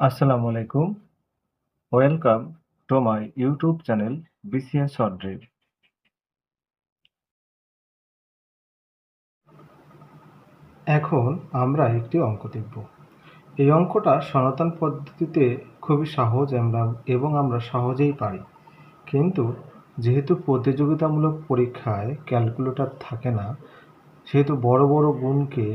আসসালামু আলাইকুম। Welcome to my YouTube channel BCS short drill এখন আমরা একটি অঙ্ক দেখব। এই অঙ্কটা সনাতন পদ্ধতিতে খুবই সহজ আমরা, এবং আমরা সহজেই পারি। কিন্তু যেহেতু প্রতিযোগিতামূলক পরীক্ষায় ক্যালকুলেটর থাকে না, সেহেতু বড় বড় গুণকে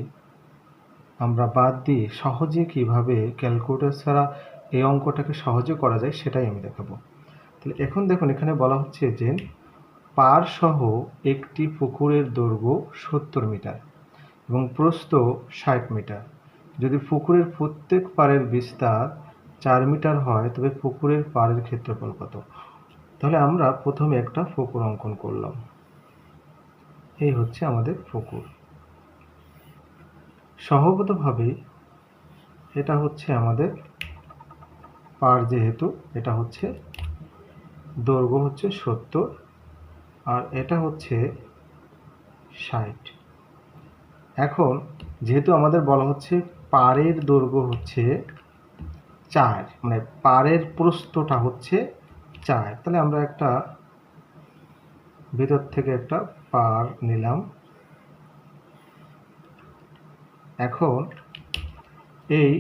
আমরা বাদ দিয়ে সহজে কীভাবে ক্যালকুলেটর ছাড়া এই অঙ্কটাকে সহজে করা যায় সেটাই আমি দেখাবো। তাহলে এখন দেখুন, এখানে বলা হচ্ছে যে পার সহ একটি পুকুরের দৈর্ঘ্য সত্তর মিটার এবং প্রস্থ ষাট মিটার। যদি পুকুরের প্রত্যেক পাড়ের বিস্তার চার মিটার হয়, তবে পুকুরের পাড়ের ক্ষেত্রফল কত? তাহলে আমরা প্রথমে একটা পুকুর অঙ্কন করলাম। এই হচ্ছে আমাদের পুকুর। স্বভাবতভাবেই এটা হচ্ছে আমাদের পার যেহেতু, এটা হচ্ছে দৈর্ঘ্য হচ্ছে সত্তর আর এটা হচ্ছে ষাট। এখন যেহেতু আমাদের বলা হচ্ছে পাড়ের দৈর্ঘ্য হচ্ছে চার মানে পাড়ের প্রস্থটা হচ্ছে চার, তাহলে আমরা একটা ভিতর থেকে একটা পার নিলাম। এখন এই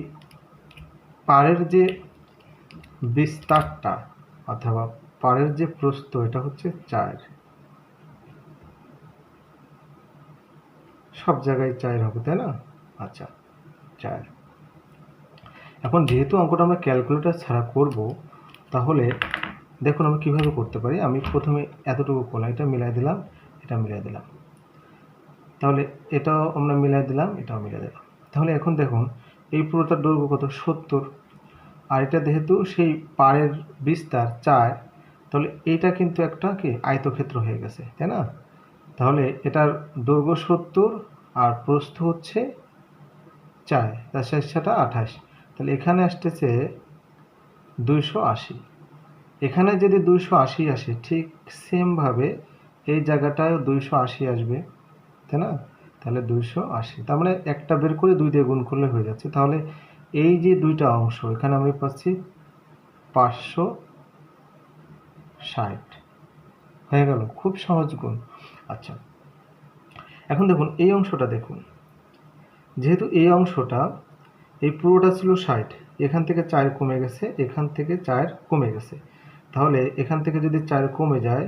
পাড়ের যে বিস্তারটা অথবা পাড়ের যে প্রস্থ, এটা হচ্ছে চার সব জায়গায় চার হবে, তাই না? আচ্ছা চার এখন যেহেতু অঙ্কটা আমরা ক্যালকুলেটর ছাড়া করব, তাহলে দেখুন আমি কীভাবে করতে পারি। আমি প্রথমে এতটুকু করলাম এটা মিলাই দিলাম, এটা মিলাই দিলাম। তাহলে এটাও আমরা মিলাই দিলাম, এটাও মিলাই দিলাম। তাহলে এখন দেখুন, এই পুরোটার দৈর্ঘ্য কত? সত্তর। আর এটা যেহেতু সেই পাড়ের বিস্তার চার, তাহলে এটা কিন্তু একটা কি? আয়তক্ষেত্র হয়ে গেছে, তাই না? তাহলে এটার দৈর্ঘ্য সত্তর আর প্রস্থ হচ্ছে চার, তার শেষটা আঠাশ। তাহলে এখানে আসতেছে দুইশো আশি। এখানে যদি দুইশো আশি আসে, ঠিক সেমভাবে এই জায়গাটায় দুইশো আশি আসবে। তাই না? তাহলে দুইশো আশি। তার মানে একটা বের করে দুই দিয়ে গুণ করলে হয়ে যাচ্ছে। তাহলে এই যে দুইটা অংশ, এখানে আমি পাচ্ছি পাঁচশো ষাট। হয়ে গেল, খুব সহজ গুণ। আচ্ছা এখন দেখুন, এই অংশটা দেখুন। যেহেতু এই অংশটা, এই পুরোটা ছিল ষাট, এখান থেকে চার কমে গেছে, এখান থেকে চার কমে গেছে। তাহলে এখান থেকে যদি চার কমে যায়,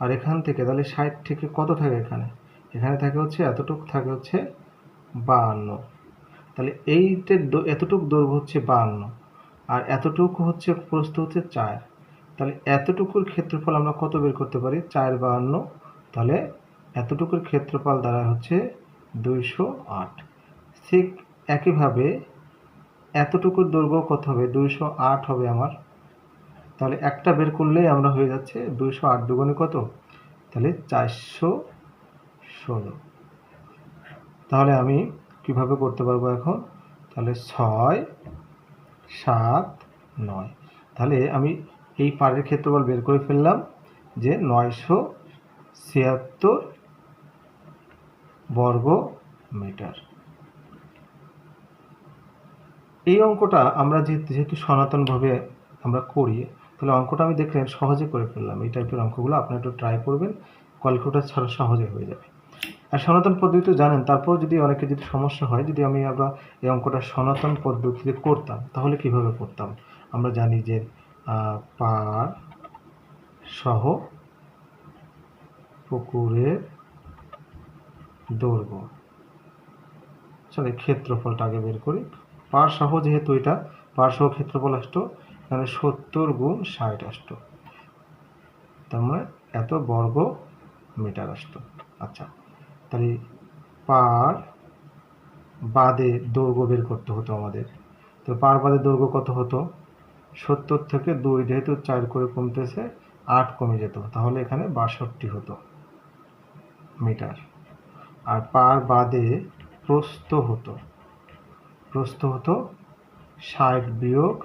আর এখান থেকে, তাহলে ষাট থেকে কত থাকে এখানে? এখানে থাকে হচ্ছে, এতটুক থাকে হচ্ছে বাহান্ন। তাহলে এইটা এতটুক দৈর্ঘ্য হচ্ছে বাহান্ন, আর এতটুকু হচ্ছে প্রস্থ হচ্ছে চার। তাহলে এতটুকুর ক্ষেত্রফল আমরা কত বের করতে পারি? চার বাহান্ন, তাহলে এতটুকুর ক্ষেত্রফল দ্বারা হচ্ছে দুইশো আট। ঠিক একইভাবে এতটুকুর দৈর্ঘ্য কত হবে? দুইশো আট হবে আমার। তাহলে একটা বের করলেই আমরা হয়ে যাচ্ছে দুইশো আট দুগুণে কত? তাহলে চারশো ষোলো। তাহলে আমি কীভাবে করতে পারব এখন? তাহলে ছয়, সাত, নয়। তাহলে আমি এই পাড়ের ক্ষেত্রফল বের করে ফেললাম যে নয়শো ছিয়াত্তর বর্গ মিটার। এই অঙ্কটা আমরা যেহেতু সনাতনভাবে আমরা করি, তাহলে অঙ্কটা আমি দেখলেন সহজে করে ফেললাম। এই টাইপের অঙ্কগুলো আপনারা একটু ট্রাই করবেন। ক্যালকুলেটার ছাড়া সহজে হয়ে যাবে। আর সনাতন পদ্ধতি জানেন, তারপর যদি অনেকে যদি সমস্যা হয়, যদি আমি আমরা এই অঙ্কটা সনাতন পদ্ধতিতে করতাম, তাহলে কীভাবে করতাম? আমরা জানি যে পার সহ পুকুরের দৈর্ঘ্য। চলে ক্ষেত্রফলটা আগে বের করি। পার সহ যেহেতু এটা, পার সহ ক্ষেত্রফল আসতো, তাহলে সত্তর গুণ ষাট আসতো। তার মানে এত বর্গ মিটার আসতো। আচ্ছা। তাহলে পার বাদে দৈর্ঘ্য বের করতে হতো আমাদের। তো পার বাদে দৈর্ঘ্য কত হতো? সত্তর থেকে দুই, যেহেতু চার করে কমতেছে, আট কমে যেত। তাহলে এখানে বাষট্টি হতো মিটার। আর পার বাদে প্রস্থ হতো। প্রস্থ হতো ষাট বিয়োগ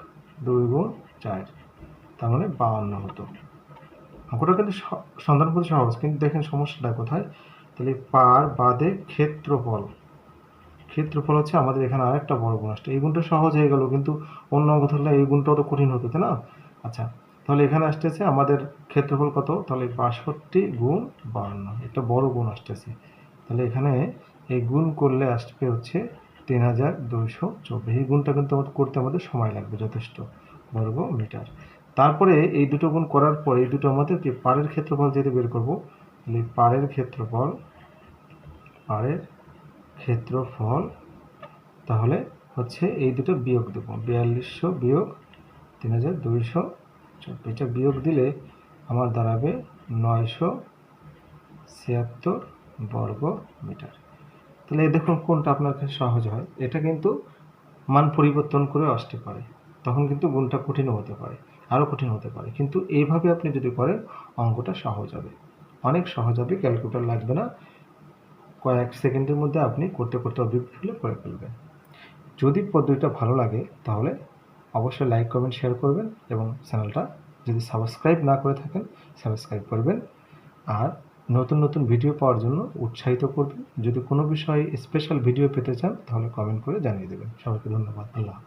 দুই গুণ চার, তার মানে বাউন্ন হতো। অঙ্কটা কিন্তু সন্ধান করতে সহজ, কিন্তু দেখেন সমস্যাটা কোথায়? তাহলে পার বাদে ক্ষেত্রফল। ক্ষেত্রফল হচ্ছে আমাদের এখানে আরেকটা বড় গুণ আসছে এই গুণটা সহজ হয়ে গেল, কিন্তু অন্য অঙ্ক ধরলে এই গুণটাও তো কঠিন হতো, তাই না? আচ্ছা তাহলে এখানে আসতেছে আমাদের ক্ষেত্রফল কত? তাহলে বাষট্টি গুণ বান্ন একটা বড় গুণ আসতেছে। তাহলে এখানে এই গুণ করলে আসবে হচ্ছে তিন হাজার দুইশো চব্বিশ। এই গুণটা কিন্তু আমাদের করতে আমাদের সময় লাগবে যথেষ্ট বর্গ মিটার তারপরে এই দুটো গুণ করার পর এই দুটো আমাদের কি পাড়ের ক্ষেত্রফল যেটা বের করব তাহলে পাড়ের ক্ষেত্রফল পাড়ের ক্ষেত্রফল, তাহলে হচ্ছে এই দুটো বিয়োগ দেবো। বিয়াল্লিশশো বিয়োগ তিন হাজার দুইশো চব্বিশ এটা বিয়োগ দিলে আমার দাঁড়াবে নয়শো ছিয়াত্তর বর্গ মিটার। তাহলে দেখুন কোনটা আপনার কাছে সহজ হয়। এটা কিন্তু মান পরিবর্তন করে আসতে পারে। তখন কিন্তু গুণটা কঠিনও হতে পারে, আরও কঠিন হতে পারে। কিন্তু এইভাবে আপনি যদি করেন, অঙ্কটা সহজ হবে। অনেক সহজ হবে ক্যালকুলেটর লাগবে না। কয়েক সেকেন্ডের মধ্যে আপনি করতে করতে অভিজ্ঞ হলে করে ফেলবেন। যদি পদ্ধতিটা ভালো লাগে, তাহলে অবশ্যই লাইক কমেন্ট শেয়ার করবেন এবং চ্যানেলটা যদি সাবস্ক্রাইব না করে থাকেন সাবস্ক্রাইব করবেন। আর নতুন নতুন ভিডিও পাওয়ার জন্য উৎসাহিত করবেন। যদি কোনো বিষয়ে স্পেশাল ভিডিও পেতে চান, তাহলে কমেন্ট করে জানিয়ে দেবেন। সবাইকে ধন্যবাদ। আল্লাহ।